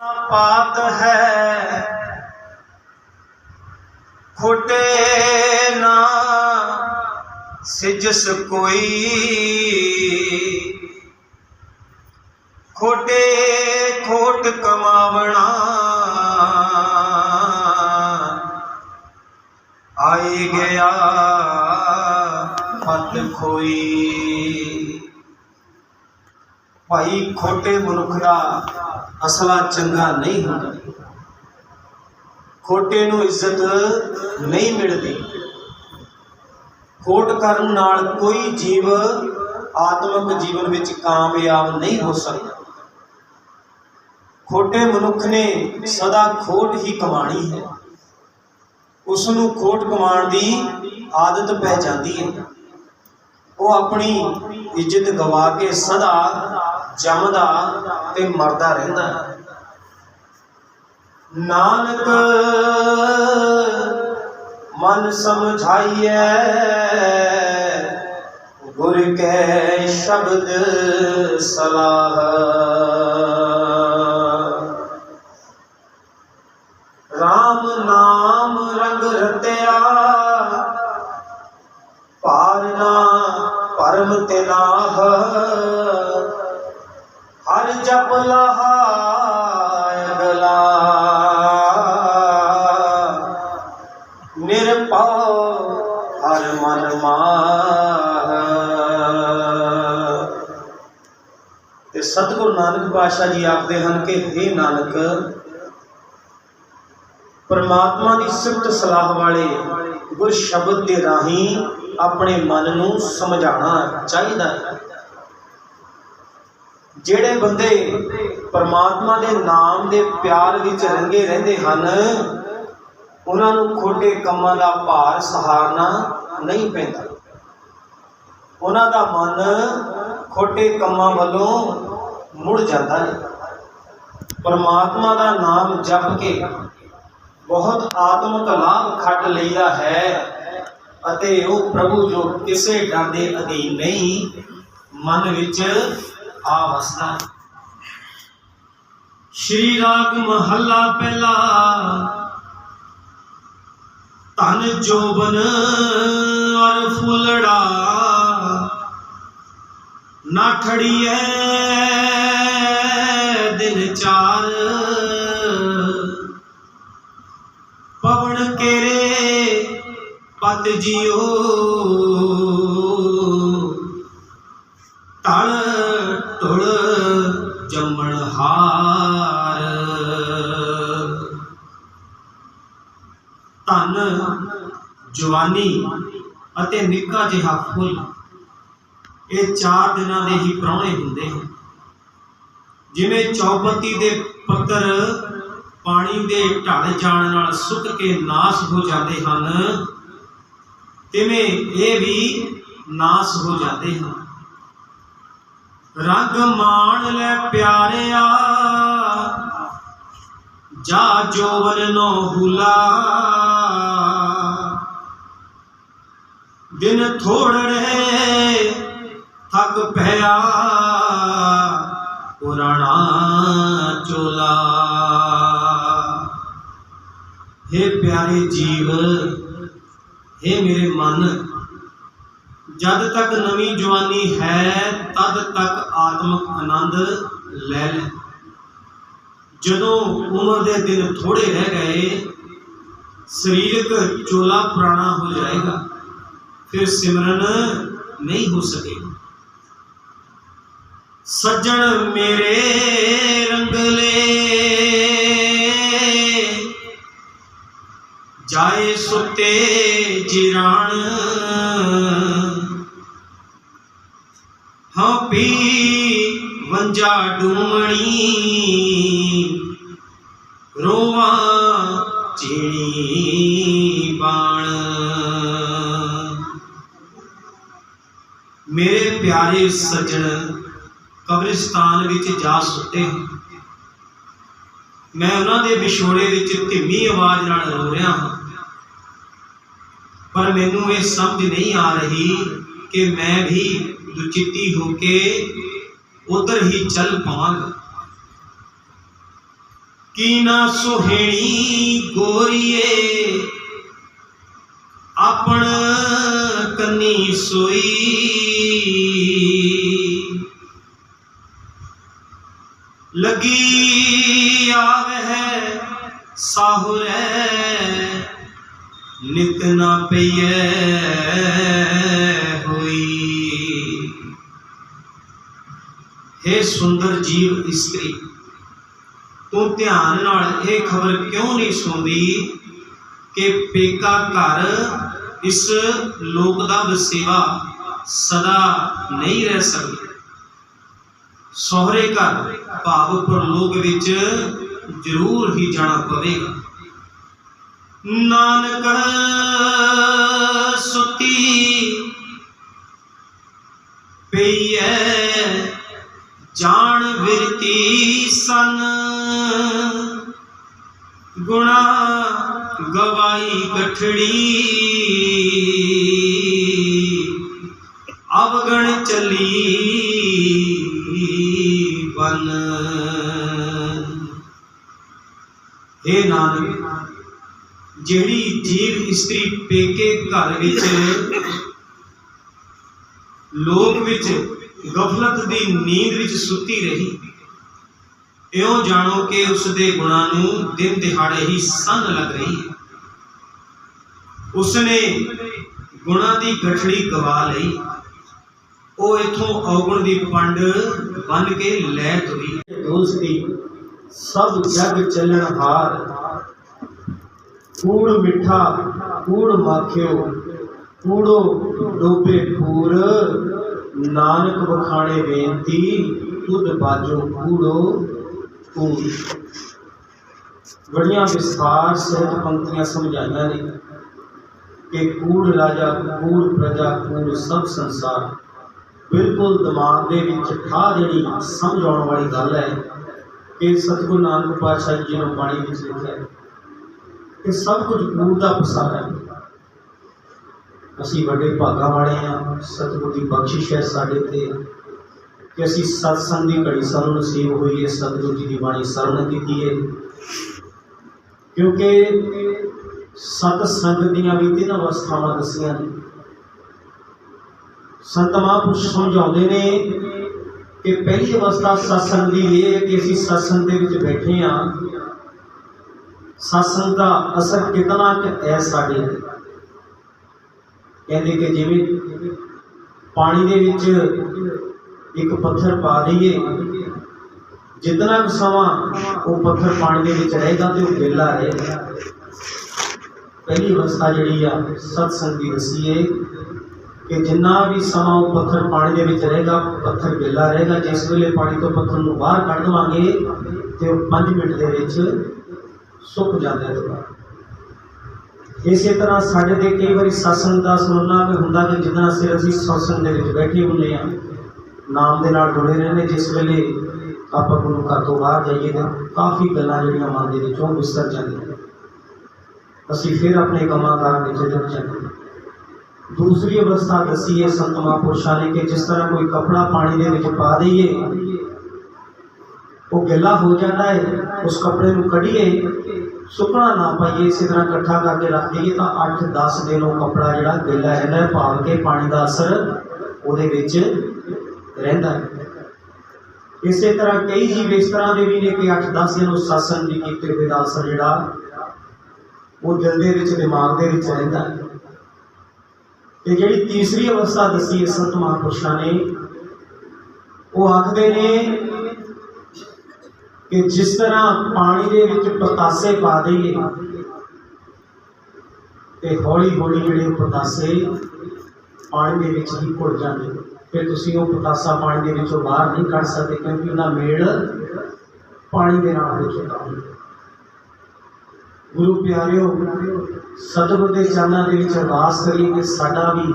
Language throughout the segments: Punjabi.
ਪਾਤ ਹੈ। ਖੋਟੇ ਨਾ ਸਿਜਸ ਕੋਈ ਖੋਟੇ ਖੋਟ ਕਮਾਵਣਾ। ਆਈ ਗਿਆ ਮਤ ਖੋਈ। ਭਾਈ ਖੋਟੇ ਮਨੁੱਖ ਦਾ ਅਸਲਾ ਚੰਗਾ ਨਹੀਂ ਹੁੰਦਾ। ਖੋਟੇ ਨੂੰ ਇੱਜ਼ਤ ਨਹੀਂ ਮਿਲਦੀ। ਖੋਟ ਕਰਨ ਨਾਲ ਕੋਈ ਜੀਵ ਆਤਮਿਕ ਜੀਵਨ ਵਿੱਚ ਕਾਮਯਾਬ ਨਹੀਂ ਹੋ ਸਕਦਾ। ਖੋਟੇ ਮਨੁੱਖ ਨੇ ਸਦਾ ਖੋਟ ਹੀ ਕਮਾਣੀ ਹੈ। ਉਸ ਨੂੰ ਖੋਟ ਕਮਾਉਣ ਦੀ ਆਦਤ ਪੈ ਜਾਂਦੀ ਹੈ। ਉਹ ਆਪਣੀ ਇੱਜ਼ਤ ਗਵਾ ਕੇ ਸਦਾ ਜੰਮਦਾ ਤੇ ਮਰਦਾ ਰਹਿੰਦਾ ਹੈ। ਨਾਨਕ, ਮਨ ਸਮਝਾਈਐ, ਗੁਰ ਕੈ ਸ਼ਬਦ ਸਲਾਹ। RAM ਨਾਮ ਰੰਗ ਰਤਿਆ ਪਾਰਨਾ ਪਰਮ ਤੇ ਨਾਮ ਤੇ ਸਤਿਗੁਰੂ ਨਾਨਕ ਪਾਤਸ਼ਾਹ ਜੀ ਆਖਦੇ ਹਨ ਕਿ हे ਨਾਨਕ, ਪਰਮਾਤਮਾ ਦੀ ਸਿਫਤ ਸਲਾਹ ਵਾਲੇ ਗੁਰ ਸ਼ਬਦ ਦੇ ਰਾਹੀਂ ਆਪਣੇ ਮਨ ਨੂੰ ਸਮਝਾਉਣਾ ਚਾਹੀਦਾ ਹੈ। ਜਿਹੜੇ ਬੰਦੇ ਪਰਮਾਤਮਾ ਦੇ ਨਾਮ ਦੇ ਪਿਆਰ ਵਿੱਚ ਰੰਗੇ ਰਹਿੰਦੇ ਹਨ, ਉਹਨਾਂ ਨੂੰ ਖੋਟੇ ਕੰਮਾਂ ਦਾ ਭਾਰ ਸਹਾਰਨਾ ਨਹੀਂ ਪੈਂਦਾ। ਉਹਨਾਂ ਦਾ ਮਨ ਖੋਟੇ ਕੰਮਾਂ ਵੱਲੋਂ ਮੁੜ ਜਾਂਦਾ ਹੈ ਪਰਮਾਤਮਾ ਦਾ ਨਾਮ ਜਪ ਕੇ ਬਹੁਤ ਆਤਮਿਕ ਲਾਭ ਖੱਟ ਲਈਦਾ ਹੈ ਅਤੇ ਉਹ ਪ੍ਰਭੂ ਜੋ ਕਿਸੇ ਡਰ ਦੇ ਅਧੀਨ ਨਹੀਂ, ਮਨ ਵਿੱਚ ਆ ਵਸਦਾ। ਸ਼੍ਰੀ ਰਾਗ ਮਹੱਲਾ ਪਹਿਲਾ। ਧਨ ਜੋਬਨ ਅਰ ਫੁੱਲੜਾ। ਨਾ ਖੜੀਐ ਦਿਨ ਚਾਰ ਪਵਨ ਕੇਰੇ ਪਤ ਜਿਓ ਤਲ ਤੁਲ ਜੰਮਣ ਹਾਰ। ਧਨ, ਜਵਾਨੀ ਅਤੇ ਨਿੱਕਾ ਜਿਹਾ ਫੁੱਲ ਇਹ ਚਾਰ ਦਿਨਾਂ ਦੇ ਹੀ ਪ੍ਰਾਹੁਣੇ ਹੁੰਦੇ ਹਨ। ਜਿਵੇਂ ਚੌਪਤੀ ਦੇ ਪੱਤਰ ਪਾਣੀ ਦੇ ਢਲ ਜਾਣ ਨਾਲ ਸੁੱਕ ਕੇ ਨਾਸ ਹੋ ਜਾਂਦੇ ਹਨ, ਤਿਵੇਂ ਇਹ ਵੀ ਨਾਸ ਹੋ ਜਾਂਦੇ ਹਨ। ਰੰਗ ਮਾਣ ਲੈ ਪਿਆਰਿਆ, ਜਾ ਜੋਵਨ ਨੋ ਹੁਲਾ। ਦਿਨ ਥੋੜੜੇ ਥੱਕ ਪਿਆ, ਪੁਰਾਣਾ ਚੋਲਾ। हे ਪਿਆਰੇ ਜੀਵ हे ਮੇਰੇ ਮਨ, ਜਦ ਤੱਕ ਨਵੀਂ ਜਵਾਨੀ ਹੈ, ਤਦ ਤੱਕ ਆਤਮਿਕ ਆਨੰਦ ਲੈ ਲੈ। ਜਦੋਂ ਉਮਰ ਦੇ ਦਿਨ ਥੋੜੇ ਰਹਿ ਗਏ, ਸਰੀਰਕ ਚੋਲਾ ਪੁਰਾਣਾ ਹੋ ਜਾਏਗਾ, ਫਿਰ ਸਿਮਰਨ ਨਹੀਂ ਹੋ ਸਕੇਗਾ। ਸੱਜਣ ਮੇਰੇ ਰੰਗਲੇ ਜਾਏ ਸੁਤੇ ਜਿਰਾਣ। ਹਾਂ ਪੀ ਵੰਜਾ ਡੂਮਣੀ। ਰੋਵਾ ਚੀਣੀ ਬਾਣ। ਮੇਰੇ ਪਿਆਰੇ ਸੱਜਣ ਕਬਰਿਸਤਾਨ ਵਿੱਚ ਜਾ ਸੁੱਤੇ ਮੈਂ ਉਹਨਾਂ ਦੇ ਵਿਛੋੜੇ ਵਿੱਚ ਧੀਮੀ ਆਵਾਜ਼ ਨਾਲ ਰੋ ਰਿਹਾ ਹਾਂ। ਪਰ ਮੈਨੂੰ ਇਹ ਸਮਝ ਨਹੀਂ ਆ ਰਹੀ ਕਿ ਮੈਂ ਵੀ ਦੁਚਿੱਤੀ ਹੋ ਕੇ ਉਧਰ ਹੀ ਚੱਲ ਪਾਵਾਂਗਾ। ਕੀ ਨਾ ਸੁਹੇਣੀ ਗੋਰੀਏ, ਆਪਣ ਕੰਨੀ ਸੋਈ। ਲਗੀ ਆਵਹਿ, ਸਾਹੁਰੈ, ਨਿਤ ਨਾ ਪਈਐ ਹੋਈ। हे ਸੁੰਦਰ ਜੀਵ ਇਸਤਰੀ, ਤੂੰ ਧਿਆਨ ਨਾਲ ਇਹ ਖਬਰ ਕਿਉਂ ਨਹੀਂ ਸੁਣਦੀ ਕਿ ਪੇਕਾ ਘਰ ਇਸ ਲੋਕ ਦਾ ਵਸੇਵਾ ਸਦਾ ਨਹੀਂ ਰਹਿ ਸਕਦੀ? ਸਹੁਰੇ ਘਰ, ਭਾਵ ਪਰਲੋਕ ਵਿੱਚ ਜ਼ਰੂਰ ਹੀ ਜਾਣਾ ਪਵੇਗਾ। ਨਾਨਕ ਸੁਤੀ ਪਈਐ, ਜਾਣ ਵਿਰਤੀ ਸਨ। ਗੁਣਾ ਗਵਾਈ ਕਠੜੀ। ਇਹ ਨਾਨਕ, ਜਿਹੜੀ ਜੀਵ ਇਸਤਰੀ ਪੇਕੇ ਘਰ ਵਿੱਚ ਲੋਕ ਵਿੱਚ ਗਫਲਤ ਦੀ ਨੀਂਦ ਵਿੱਚ ਸੁੱਤੀ ਰਹੀ, ਇਉਂ ਜਾਣੋ ਕਿ ਉਸ ਦੇ ਗੁਣਾਂ ਨੂੰ ਦਿਨ ਦਿਹਾੜੇ ਹੀ ਸੰਨ ਲੱਗ ਰਹੀ ਹੈ। ਉਸਨੇ ਗੁਣਾਂ ਦੀ ਗਠੜੀ ਗਵਾ ਲਈ, ਉਹ ਇਥੋਂ ਔਗਣ ਦੀ ਪੰਡ ਬੰਨ ਕੇ ਲੈ ਤੁਰੀ। ਦੋਸਤੀ सब जग चलन हार। कूड़ मिठा कूड़ माख्यो कूड़ो डोबे पूर। नानक बखाने बेनती तुद बाजो कूड़ो पूर। बड़िया विस्तार सहित पंक्तियाँ समझाइया ने कि कूड़ राजा कूड़ प्रजा कूड़ सब संसार। बिल्कुल दिमाग के ठा जी समझ आने वाली गल है। ਕਿ ਸਤਿਗੁਰੂ ਨਾਨਕ ਪਾਤਸ਼ਾਹ ਜੀ ਨੇ ਬਾਣੀ ਵਿੱਚ ਲਿਖਿਆ ਹੈ ਕਿ ਸਭ ਕੁਝ ਕੂੜ ਦਾ ਪਸਾਰਾ ਹੈ। ਅਸੀਂ ਵੱਡੇ ਭਾਗਾਂ ਵਾਲੇ ਹਾਂ, ਸਤਿਗੁਰੂ ਦੀ ਬਖਸ਼ਿਸ਼ ਹੈ ਸਾਡੇ ਤੇ। ਕਿ ਅਸੀਂ ਸਤਸੰਗ ਦੀ ਘੜੀ ਸਾਨੂੰ ਨਸੀਬ ਹੋਈ ਹੈ, ਸਤਿਗੁਰ ਜੀ ਦੀ ਬਾਣੀ ਸਰਵਣ ਕੀਤੀ ਹੈ। ਕਿਉਂਕਿ ਸਤਸੰਗ ਦੀਆਂ ਵੀ ਤਿੰਨ ਅਵਸਥਾਵਾਂ ਦੱਸੀਆਂ ਨੇ। ਸੰਤ ਮਹਾਂਪੁਰਸ਼ ਸਮਝਾਉਂਦੇ ਨੇ ਕਿ ਪਹਿਲੀ ਅਵਸਥਾ ਸਤਸੰਗ ਦੀ ਇਹ ਹੈ ਕਿ ਅਸੀਂ ਸਤਸੰਗ ਦੇ ਵਿੱਚ ਬੈਠੇ ਹਾਂ। ਸਤਸੰਗ ਦਾ ਅਸਰ ਕਿਤਨਾ ਕੁ ਹੈ ਸਾਡੇ ਕਹਿੰਦੇ ਕਿ ਜਿਵੇਂ ਪਾਣੀ ਦੇ ਵਿੱਚ ਇੱਕ ਪੱਥਰ ਪਾ ਦਈਏ ਜਿਤਨਾ ਕੁ ਸਮਾਂ ਉਹ ਪੱਥਰ ਪਾਣੀ ਦੇ ਵਿੱਚ ਰਹੇਗਾ ਤੇ ਉਹ ਵਿਹਲਾ ਰਹੇਗਾ ਪਹਿਲੀ ਅਵਸਥਾ ਜਿਹੜੀ ਆ ਸਤਸੰਗ ਦੀ ਦੱਸੀ ਹੈ। ਕਿ ਜਿੰਨਾ ਵੀ ਸਮਾਂ ਉਹ ਪੱਥਰ ਪਾਣੀ ਦੇ ਵਿੱਚ ਰਹੇਗਾ, ਪੱਥਰ ਗਿੱਲਾ ਰਹੇਗਾ, ਜਿਸ ਵੇਲੇ ਪਾਣੀ ਤੋਂ ਪੱਥਰ ਨੂੰ ਬਾਹਰ ਕੱਢ ਦਵਾਂਗੇ ਤੇ ਉਹ 5 ਮਿੰਟ ਦੇ ਵਿੱਚ ਸੁੱਕ ਜਾਂਦਾ ਹੈ। ਦੁਬਾਰਾ ਇਸੇ ਤਰ੍ਹਾਂ ਸਾਡੇ ਤੇ ਕਈ ਵਾਰੀ ਸਤਸੰਗ ਦਾ ਸੁਣਨਾ ਵੀ ਹੁੰਦਾ ਕਿ ਜਿੱਦਾਂ ਸਿਰ ਅਸੀਂ ਸਤਸੰਗ ਦੇ ਵਿੱਚ ਬੈਠੇ ਹੁੰਦੇ ਆ ਨਾਮ ਦੇ ਨਾਲ ਜੁੜੇ ਰਹਿੰਦੇ, ਜਿਸ ਵੇਲੇ ਆਪਾਂ ਗੁਰੂ ਘਰ ਤੋਂ ਬਾਹਰ ਜਾਈਏ ਤਾਂ ਕਾਫੀ ਗੱਲਾਂ ਜਿਹੜੀਆਂ ਮਨ ਦੇ ਵਿੱਚੋਂ ਵਿਸਰ ਜਾਂਦੀਆਂ ਅਸੀਂ ਫਿਰ ਆਪਣੇ ਕੰਮਾਂ ਕਾਰਾਂ ਵਿੱਚ ਜੁੜ ਜਾਂਦੇ ਦੂਸਰੀ ਅਵਸਥਾ ਦੱਸੀ ਹੈ ਸੰਤ ਮਹਾਂਪੁਰਸ਼ਾਂ ਨੇ ਕਿ ਜਿਸ ਤਰ੍ਹਾਂ ਕੋਈ ਕਪੜਾ ਪਾਣੀ ਦੇ ਵਿੱਚ ਪਾ ਦਈਏ, ਉਹ ਗਿੱਲਾ ਹੋ ਜਾਂਦਾ ਹੈ, ਉਸ ਕਪੜੇ ਨੂੰ ਕੱਢੀਏ, ਸੁੱਕਣਾ ਨਾ ਪਾਈਏ, ਇਸੇ ਤਰ੍ਹਾਂ ਇਕੱਠਾ ਕਰਕੇ ਰੱਖ ਦਈਏ, ਤਾਂ 8-10 ਦਿਨ ਉਹ ਕਪੜਾ ਜਿਹੜਾ ਗਿੱਲਾ ਰਹਿੰਦਾ ਹੈ ਭਾਵ ਕੇ ਪਾਣੀ ਦਾ ਅਸਰ ਉਹਦੇ ਵਿੱਚ ਰਹਿੰਦਾ ਹੈ। ਇਸੇ ਤਰ੍ਹਾਂ ਕਈ ਜੀਵ ਇਸ ਤਰ੍ਹਾਂ ਦੇ ਵੀ ਨੇ ਕਿ 8-10 ਦਿਨ ਉਸ ਸਤਸੰਗ ਦੀ ਕੀਤੇ ਹੋਏ ਦਾ ਅਸਰ ਜਿਹੜਾ ਉਹ ਦਿਲ ਦੇ ਵਿੱਚ, ਦਿਮਾਗ ਦੇ ਵਿੱਚ ਰਹਿੰਦਾ ਹੈ। ਤੇ ਜਿਹੜੀ ਤੀਸਰੀ ਅਵਸਥਾ ਦੱਸੀ ਹੈ ਸੰਤ ਮਹਾਂਪੁਰਸ਼ਾਂ ਨੇ, ਉਹ ਆਖਦੇ ਨੇ ਕਿ ਜਿਸ ਤਰ੍ਹਾਂ ਪਾਣੀ ਦੇ ਵਿੱਚ ਪਤਾਸੇ ਪਾ ਦਈਏ ਤੇ ਹੌਲੀ ਹੌਲੀ ਜਿਹੜੇ ਉਹ ਪਤਾਸੇ ਪਾਣੀ ਦੇ ਵਿੱਚ ਹੀ ਘੁਲ ਜਾਂਦੇ ਫਿਰ ਤੁਸੀਂ ਉਹ ਪਤਾਸਾ ਪਾਣੀ ਦੇ ਵਿੱਚੋਂ ਬਾਹਰ ਨਹੀਂ ਕੱਢ ਸਕਦੇ ਕਿਉਂਕਿ ਉਹਦਾ ਮੇਲ ਪਾਣੀ ਦੇ ਨਾਲ ਹੋ ਚੁੱਕਾ ਹੁੰਦਾ ਗੁਰੂ ਪਿਆਰਿਓ ਸਤਿਗੁਰ ਦੇ ਚਰਨਾਂ ਦੇ ਵਿੱਚ ਅਰਦਾਸ ਕਰੀਏ ਕਿ ਸਾਡਾ ਵੀ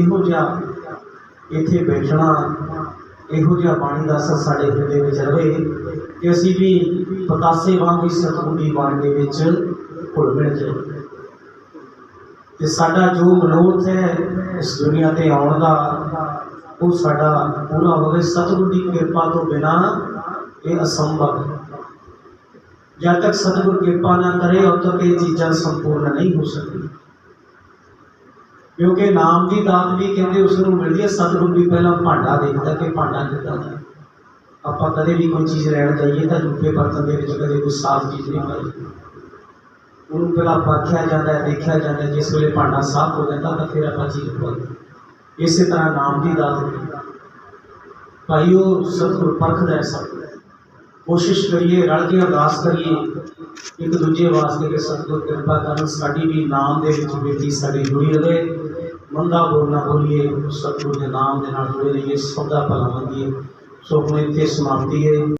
ਇਹੋ ਜਿਹਾ ਇੱਥੇ ਬੈਠਣਾ, ਇਹੋ ਜਿਹਾ ਬਾਣੀ ਦਾ ਅਸਰ ਸਾਡੇ ਹਿਰਦੇ ਵਿੱਚ ਰਹੇ ਕਿ ਅਸੀਂ ਵੀ ਪਤਾਸੇ ਵਾਂਗ ਹੀ ਸਤਿਗੁਰ ਦੀ ਬਾਣੀ ਦੇ ਵਿੱਚ ਘੁਲ ਮਿਲ ਜਾਈਏ। ਤੇ ਸਾਡਾ ਜੋ ਮਨੋਰਥ ਹੈ ਇਸ ਦੁਨੀਆ ਤੇ ਆਉਣ ਦਾ, ਉਹ ਸਾਡਾ ਪੂਰਾ ਹੋਵੇ। ਸਤਿਗੁਰ ਦੀ ਕਿਰਪਾ ਤੋਂ ਬਿਨਾ ਇਹ ਅਸੰਭਵ ਹੈ। ਜਦ ਤੱਕ ਸਤਿਗੁਰ ਕਿਰਪਾ ਨਾ ਕਰੇ ਉਦੋਂ ਤੱਕ ਇਹ ਚੀਜ਼ਾਂ ਸੰਪੂਰਨ ਨਹੀਂ ਹੋ ਸਕਦੀਆਂ ਕਿਉਂਕਿ ਨਾਮ ਦੀ ਦਾਤ ਵੀ ਕਹਿੰਦੇ ਉਸ ਨੂੰ ਮਿਲਦੀ ਹੈ ਸਤਿਗੁਰ ਵੀ ਪਹਿਲਾਂ ਭਾਂਡਾ ਦੇਖਦਾ ਕਿ ਭਾਂਡਾ ਕਿੱਦਾਂ ਦਾ ਹੈ। ਆਪਾਂ ਕਦੇ ਵੀ ਕੋਈ ਚੀਜ਼ ਲੈਣ ਜਾਈਏ ਤਾਂ ਦੂਜੇ ਬਰਤਨ ਦੇ ਵਿੱਚ ਕਦੇ ਕੋਈ ਸਾਫ਼ ਚੀਜ਼ ਨਹੀਂ ਪਾਈ ਉਹਨੂੰ ਪਹਿਲਾਂ ਪਰਖਿਆ ਜਾਂਦਾ ਹੈ ਦੇਖਿਆ ਜਾਂਦਾ ਹੈ ਜਿਸ ਵੇਲੇ ਭਾਂਡਾ ਸਾਫ਼ ਹੋ ਜਾਂਦਾ, ਤਾਂ ਫਿਰ ਆਪਾਂ ਚੀਜ਼ ਪਾਈਏ ਇਸੇ ਤਰ੍ਹਾਂ ਨਾਮ ਦੀ ਦਾਤ ਵੀ ਭਾਈ, ਉਹ ਸਤਿਗੁਰ ਪਰਖਦਾ ਹੈ ਸਭ ਕੁਝ। ਕੋਸ਼ਿਸ਼ ਕਰੀਏ, ਰਲ ਕੇ ਅਰਦਾਸ ਕਰੀਏ, ਇੱਕ ਦੂਜੇ ਵਾਸਤੇ ਕਿ ਸਤਿਗੁਰ ਕਿਰਪਾ ਕਰਨ, ਸਾਡੀ ਵੀ ਨਾਮ ਦੇ ਵਿੱਚ ਬੇਟੀ ਸਾਡੀ ਜੁੜੀ ਰਹੇ। ਮੰਦਾ ਬੋਲਣਾ ਬੋਲੀਏ, ਸਤਿਗੁਰ ਦੇ ਨਾਮ ਦੇ ਨਾਲ ਜੁੜੇ ਰਹੀਏ, ਸਭ ਦਾ ਭਲਾ ਮੰਗੀਏ ਸੋ ਹੁਣ ਇੱਥੇ ਸਮਾਪਤੀ ਹੈ।